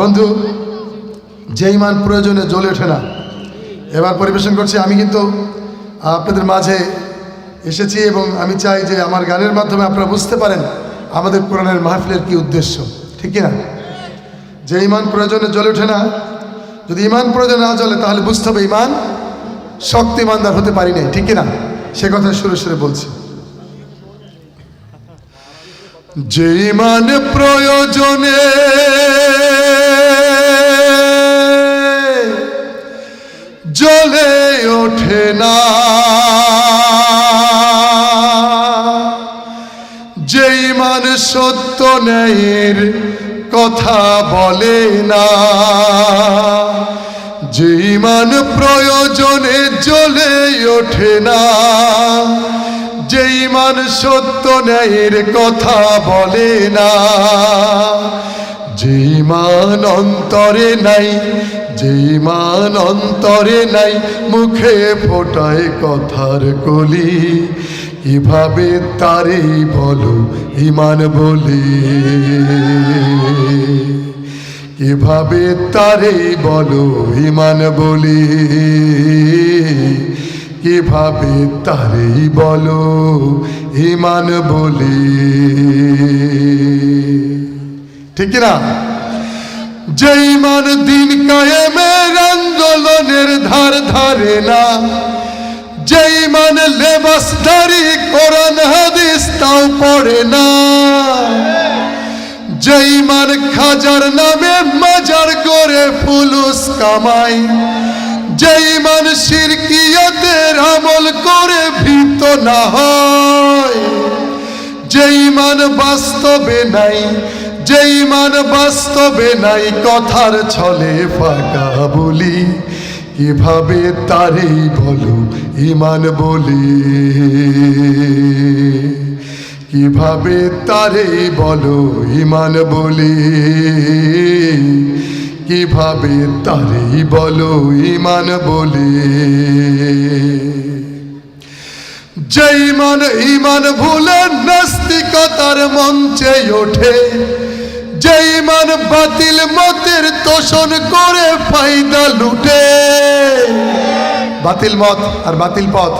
বন্ধু যে ইমান প্রয়োজনে জ্বলে ওঠে না, এবার পরিবেশন করছি। আমি কিন্তু আপনাদের মাঝে এসেছি এবং আমি চাই যে আমার গানের মাধ্যমে আপনারা বুঝতে পারেন আমাদের কোরআনের মাহফিলের কি উদ্দেশ্য। ঠিক না যে ইমান প্রয়োজনে জ্বলে ওঠে না, যদি ইমান প্রয়োজনে না জ্বলে, তাহলে বুঝতে হবে ইমান শক্তি ইমানদার হতে পারি নাই। ঠিক না সে কথা সুরে সুরে বলছি। যে ইমান প্রয়োজনে না। যে ইমান সত্য ন্যায়ের কথা বলে না যে ইমান প্রয়োজনে জ্বলে ওঠে না যে ইমান সত্য ন্যায়ের কথা বলে না যে ইমান অন্তরে নাই যে ইমান অন্তরে নাই, মুখে ফোটায় কথার কলি। কীভাবে তারে বলো, ইমান বলি। কীভাবে তারে বলো, ইমান বলি। কীভাবে তারে বলো, ইমান বলি। ঠিক না যেই মান দিন কায়েমের আন্দোলনের ধার ধারে না, যেই মান লেবাসদারি কোরআন, হাদিস তাও পড়ে না, যেই মান খাজার নামে মাজার করে ফুলুস কামাই, যেই মান শিরকিয়তের আমল করে ভীত না হয়, যেই মান বাস্তবে নাই যেই মান বাস্তবে নাই, কথার ছলে ফাঁকা বলি, কীভাবে তারই বলো ইমান বলি? কীভাবে তারেই বলো ইমান বলি? কীভাবে তারেই বলো ইমান বলি? যেই মান ইমান ভুলে নাস্তিকতার মঞ্চে ওঠে যেই মান বাতিল মতের তোষণ করে ফায়দা লুটে। বাতিল মত আর বাতিল পথ।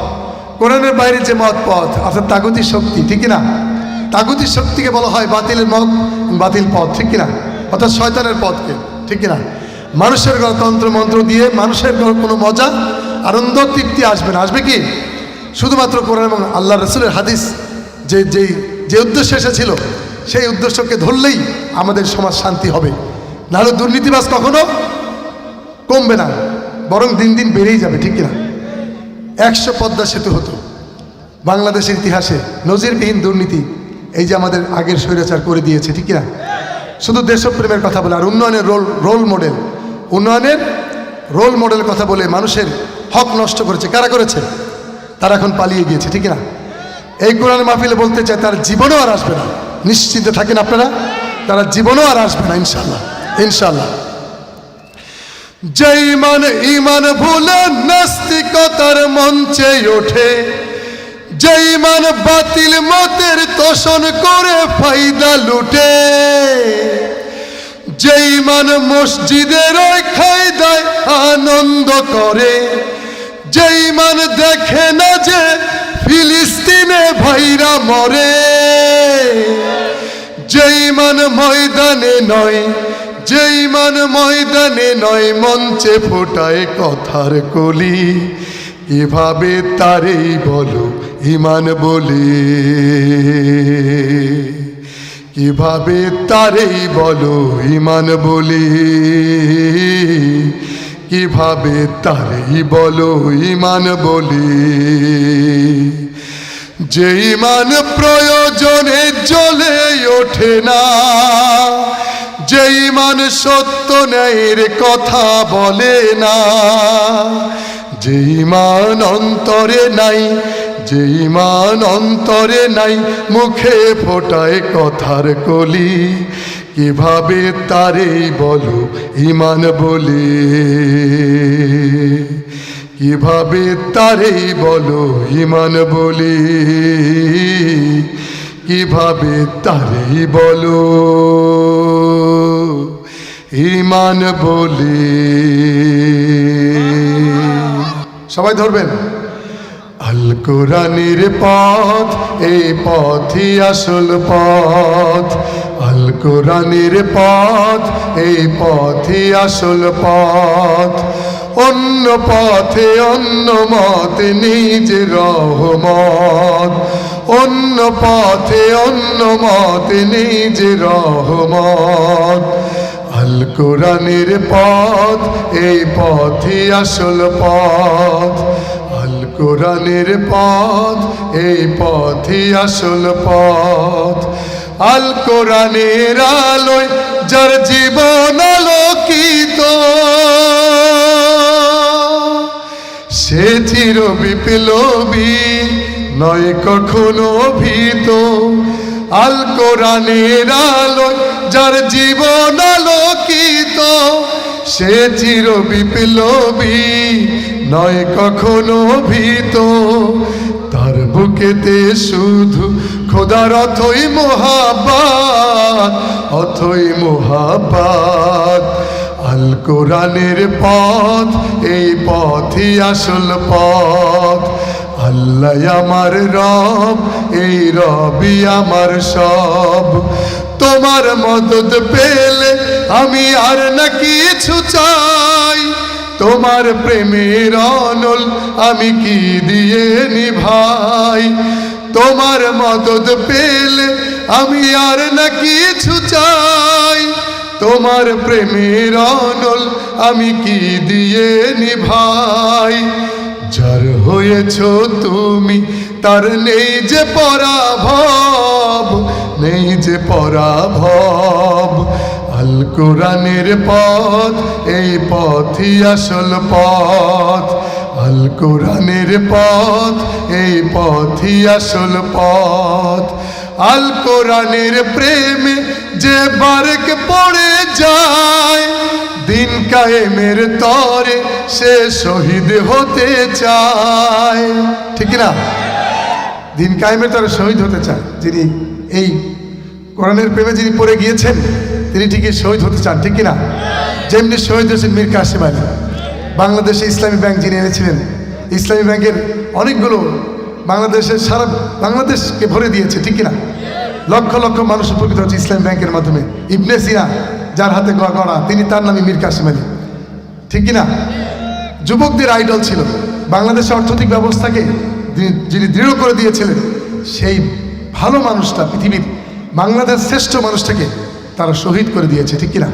কোরআনের বাইরে যে মত পথ অর্থাৎ তাগতি শক্তি, ঠিক না তাগতি শক্তিকে বলা হয় বাতিলের মত, বাতিল পথ, ঠিক না অর্থাৎ শয়তানের পথকে, ঠিক না মানুষের তন্ত্র, মন্ত্র দিয়ে মানুষের কোনো মজা, আনন্দ, তৃপ্তি আসবে না। আসবে কি? শুধুমাত্র কোরআন এবং আল্লাহ রসুলের হাদিস, যে, যেই, যে উদ্দেশ্য এসেছিল সেই উদ্দেশ্যকে ধরলেই আমাদের সমাজ শান্তি হবে। নাহলে দুর্নীতিবাজ কখনো কমবে না, বরং দিন দিন বেড়েই যাবে, ঠিক কিনা? একশো পদ্মা সেতু হতো। বাংলাদেশের ইতিহাসে নজিরবিহীন দুর্নীতি এই যে আমাদের আগের স্বৈরাচার করে দিয়েছে, ঠিক কিনা? শুধু দেশপ্রেমের কথা বলে, আর উন্নয়নের রোল রোল মডেল। উন্নয়নের রোল মডেল কথা বলে মানুষের হক নষ্ট করেছে। কারা করেছে? তারা এখন পালিয়ে গিয়েছে, ঠিক না এই কোরআন মাহফিলে বলতে চায়, তার জীবনও আর আসবে না। নিশ্চিন্ত থাকেন আপনারা, তারা জীবনও আর আসবে না ইনশাল্লাহ ইনশাল্লাহ যেই মান ইমান ভুলে নাস্তিকতার মঞ্চে ওঠে, যেই মান বাতিল মতের তোষণ করে ফায়দা লুটে, যেই মান মসজিদের খায়দায় আনন্দ করে, যেই মান দেখে না যে ফিলিস্তিনে ভাইরা মরে। যেই মান ময়দানে নয়, যেই মান ময়দানে নয়, মঞ্চে ফোটায় কথার কলি। এভাবে তারেই বলো ইমান বলে। কীভাবে তারেই বলো ইমান বলে। কীভাবে তারই বলো ইমান বলি? যে ইমান প্রয়োজনে জ্বলে ওঠে না যে ইমান সত্য ন্যায়ের কথা বলে না যে ইমান অন্তরে নাই যে ইমান অন্তরে নাই, মুখে ফোটায় কথার কলি কীভাবে তারেই বলো ইমান বলে? কীভাবে তারেই বলো ইমান বলে? কীভাবে তারেই বলো ইমান বলে? সবাই ধরবেন। আল কোরআনের পথ, এই পথই আসল পথ। কোরআনের পথ, এই পথই আসল পথ। অন্য পথে অন্য মতে, নিজে রহমত। অন্য পথে অন্য মত, নিজে রহমত। আল কোরআনের পথ, এই পথই আসল পথ। আল কোরআনের পথ, এই পথই আসল পথ। আল কোরআনের আলোয়, যার জীবন আলোকিত। সে চির বিপ্লবী নয় কখনো ভীত। আল কোরআনের আলোয়, যার জীবন আলোকিত, সে চির বিপ্লবী নয় কখনো ভীত। তার বুকেতে শুধু খোদার অথই মোহাবাত অথই মোহাবাত আল কোরআনের পথ, এই পথই আসল পথ। আল্লাহ আমার রব, এই রবি আমার সব। তোমার মদত পেলে আমি আর না কিছু চাই। তোমার প্রেমের অনল আমি কি দিয়ে নিভাই? তোমার মদত পেলে আমি আর না কিছু চাই। তোমার প্রেমের অনল আমি কি দিয়ে নিভাই? যার হয়েছ তুমি, তার নেই যে পরাভব, নেই যে পরাভব। আল কোরআনের পথ, এই পথই আসল পথ। আল কোরআনের পথ, এই পথই আসল পথ। আল কোরআনের প্রেমে যে বারক পড়ে যায়, দিন কায়েমের তরে সে শহীদ হতে চায়। ঠিক না? দিন কায়েমের তরে শহীদ হতে চায়, যিনি এই কোরআনের প্রেমে যিনি পড়ে গিয়েছেন, তিনি ঠিকই শহীদ হতে চান, ঠিক কিনা? যেমনি শহীদ হয়েছেন মীর কাসিম আলী। বাংলাদেশে ইসলামী ব্যাংক যিনি এনেছিলেন, ইসলামী ব্যাংকের অনেকগুলো বাংলাদেশের সারা বাংলাদেশকে ভরে দিয়েছে, ঠিক কিনা? লক্ষ লক্ষ মানুষ উপকৃত হচ্ছে ইসলামী ব্যাংকের মাধ্যমে। ইবনে সিনা, যার হাতে গড়া তিনি তার নামে মীর কাসিম আলী। ঠিক কিনা? যুবকদের আইডল ছিল। বাংলাদেশের অর্থনৈতিক ব্যবস্থাকে যিনি দৃঢ় করে দিয়েছিলেন, সেই ভালো মানুষটা, পৃথিবীর বাংলাদেশ শ্রেষ্ঠ মানুষটাকে তারা শহীদ করে দিয়েছে, ঠিক কিনা?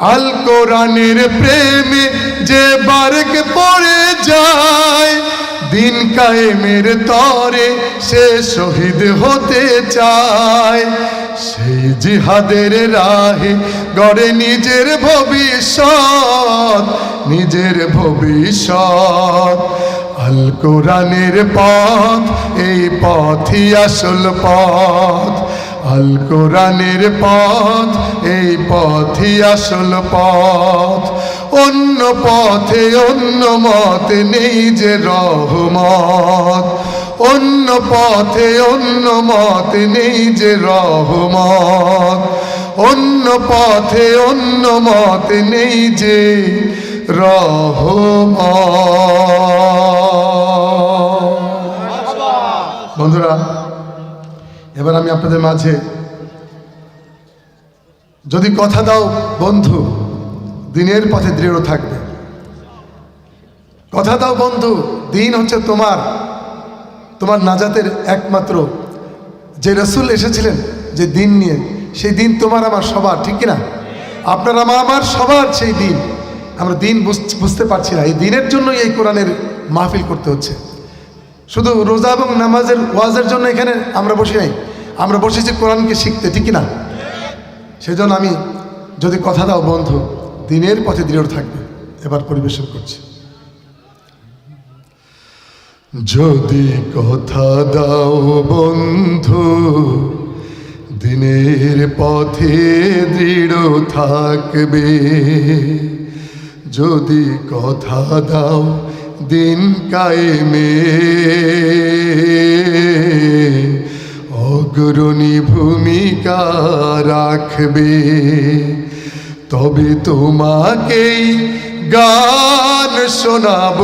আল কোরআনের প্রেমে যে বারেক পড়ে যায়, দিন কায়েমের তরে সে শহীদ হতে চায়। সেই জিহাদের রাহে গড়ে নিজের ভবিষ্যৎ নিজের ভবিষ্যৎ। আল কোরআনের পথ, এই পথই আসল পথ। আল কোরআনের পথ এই পথই আসল পথ। অন্য পথে, অন্য মতে নেই যে রহমত। অন্য পথে, অন্য মতে নেই যে রহমত। অন্য পথে, অন্য মতে নেই যে রহমত। বন্ধুরা, এবার আমি আপনাদের মাঝে যদি কথা দাও, বন্ধু, দিনের পথে দৃঢ় থাকবে। কথা দাও, বন্ধু, দিন হচ্ছে তোমার তোমার নাজাতের একমাত্র। যে রসুল এসেছিলেন যে দিন নিয়ে, সেই দিন তোমার আমার সবার, ঠিক কিনা? আপনার আমার আমার সবার সেই দিন। আমরা দিন বুঝ- বুঝতে পারছি না। এই দিনের জন্যই এই কোরআনের মাহফিল করতে হচ্ছে। শুধু রোজা এবং নামাজের ওয়াজের জন্য এখানে আমরা বসি নাই। আমরা বসেছি কোরআনকে শিখতে, ঠিক না সেজন্য আমি যদি কথা দাও বন্ধু, দিনের পথে দৃঢ় থাকবে, এবার পরিবেশন করছি। যদি কথা দাও বন্ধু, দিনের পথে দৃঢ় থাকবে। যদি কথা দাও দিন কায়েমে অগ্রণী ভূমিকা রাখবে। তবে তোমাকেই গান শোনাব।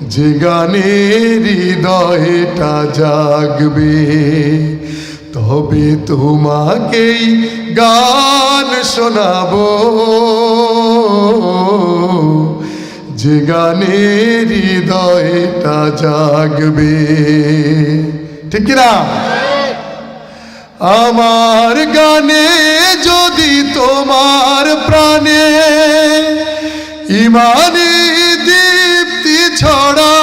যে গানের হৃদয়টা জাগবে, তবে তোমাকেই গান শোনাবো। যে গানের হৃদয়টা জাগবে। ঠিক না আমার গানে যদি তোমার প্রাণে ইমানি দীপ্তি ছড়া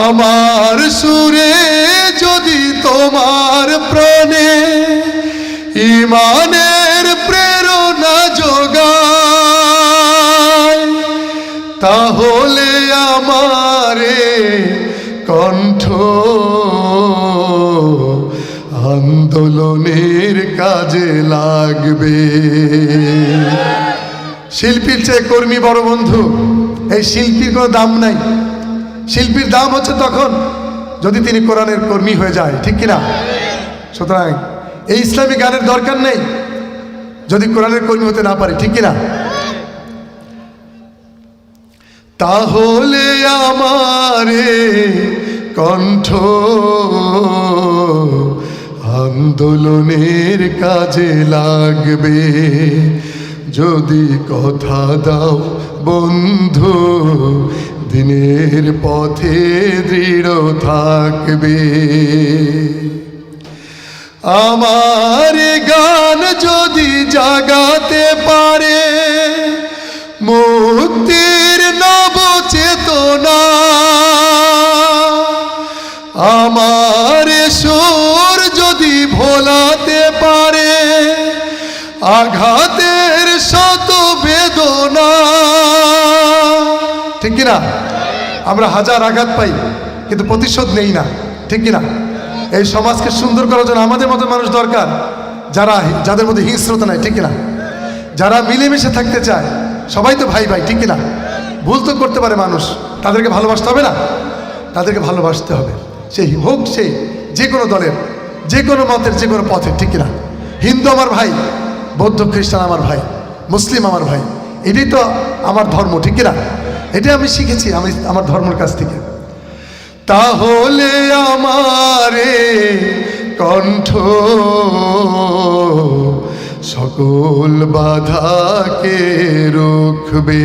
আমার সুরে যদি তোমার প্রাণে ইমানের তাহলে আমারে কণ্ঠ আন্দোলনের কাজে লাগবে। শিল্পীর চেয়ে কর্মী বড় বন্ধু, এই শিল্পীর কোনো দাম নাই। শিল্পীর দাম হচ্ছে তখন যদি তিনি কোরআনের কর্মী হয়ে যায়, ঠিক কিনা? সুতরাং এই ইসলামী গানের দরকার নেই যদি কোরআনের কর্মী হতে না পারে, ঠিক কিনা? তাহলে আমারে কণ্ঠ আন্দোলনের কাজে লাগবে। যদি কথা দাও বন্ধু, দিনের পথে দৃঢ় থাকবে। আমার গান যদি জাগাতে পারে মুক্তির নব চেতনা আমার সুর যদি ভোলাতে পারে, আঘাতের শত বেদনা। ঠিক কিনা? আমরা হাজার আঘাত পাই, কিন্তু প্রতিশোধ নেই না। ঠিক কিনা? এই সমাজকে সুন্দর করার জন্য আমাদের মতো মানুষ দরকার, যারা যাদের মধ্যে হিংস্রতা নাই, ঠিক কিনা? যারা মিলেমিশে থাকতে চায়, সবাই তো ভাই ভাই ঠিক কিনা? ভুল তো করতে পারে মানুষ। তাদেরকে ভালোবাসতে হবে না। তাদেরকে ভালোবাসতে হবে। সেই হোক সে যে কোনো দলের, যে কোনো মতের, যে কোনো পথের, ঠিক কিনা? হিন্দু আমার ভাই, বৌদ্ধ খ্রিস্টান আমার ভাই, মুসলিম আমার ভাই, এটাই তো আমার ধর্ম, ঠিক কিনা? এটাই আমি শিখেছি, আমি আমার ধর্মের কাছ থেকে। তাহলে আমারে কণ্ঠ সকল বাধাকে রুখবে।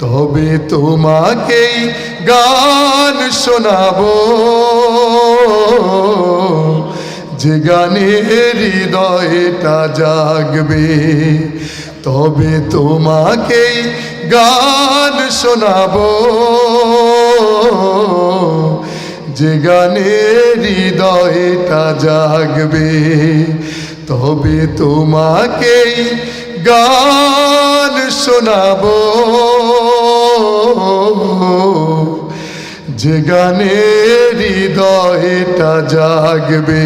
তবে তোমাকেই গান শোনাবো। যে গানে হৃদয়টা জাগবে, তবে তোমাকেই গান শোনাবো। যে গানে হৃদয়টা জাগবে, তবে তোমাকেই গান শোনাবো। যে গানে হৃদয়টা জাগবে।